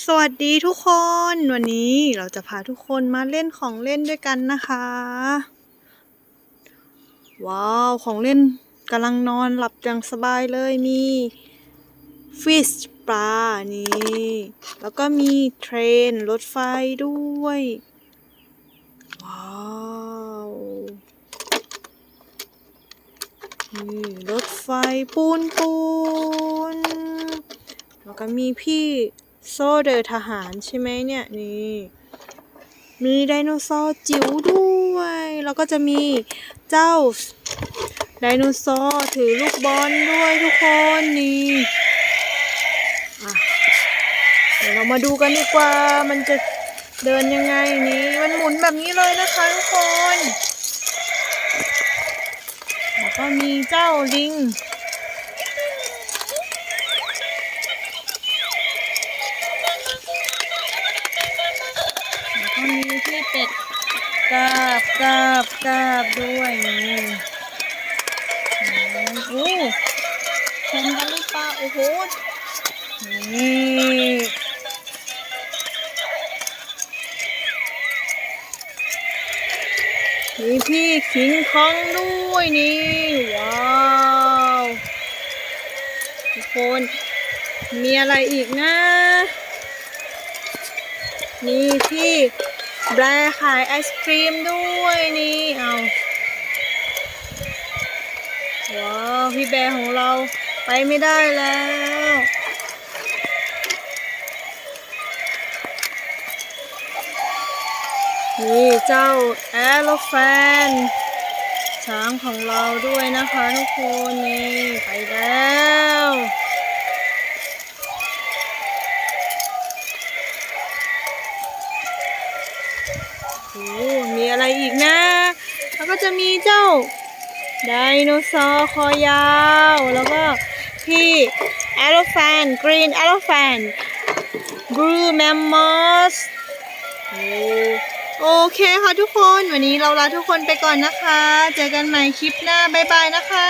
สวัสดีทุกคน วันนี้เราจะพาทุกคนมาเล่นของเล่นด้วยกันนะคะ ว้าว ของเล่นกำลังนอนหลับอย่างสบายเลยมีฟิชปลานี่ แล้วก็มีเทรนรถไฟด้วย ว้าวนี่รถไฟปูนปูนแล้วก็มีพี่ โซเดอทหารใช่ไหมเนี่ยนี่มีไดโนเสาร์จิ๋วด้วย แล้วก็จะมีเจ้าไดโนเสาร์ถือลูกบอลด้วยทุกคนนี่เดี๋ยวเรามาดูกันดีกว่ามันจะเดินยังไงนี่มันหมุนแบบนี้เลยนะคะทุกคน แล้วก็มีเจ้าลิง พี่เป็ดกราบกราบกราบด้วยนี่อืมโอ้ชนกันหรือเปล่าโอ้โหนี่มีพี่คิงคองด้วยนี่ ว้าวทุกคนมีอะไรอีกนะนี่พี่ แบร์ขายไอศครีมด้วยนี่เอาว้าวพี่แบร์ของเราไปไม่ได้แล้วนี่เจ้าแอโรแฟนช้างของเราด้วยนะคะทุกคนนี่ไปแล้ว โอ้มีอะไรอีกนะ แล้วก็จะมีเจ้าไดโนเสาร์คอยาว แล้วก็พี่ elephant green elephant blue mammoth โอ้โอเคค่ะทุกคน วันนี้เราลาทุกคนไปก่อนนะคะ เจอกันใหม่คลิปหน้า บ๊ายบายนะคะ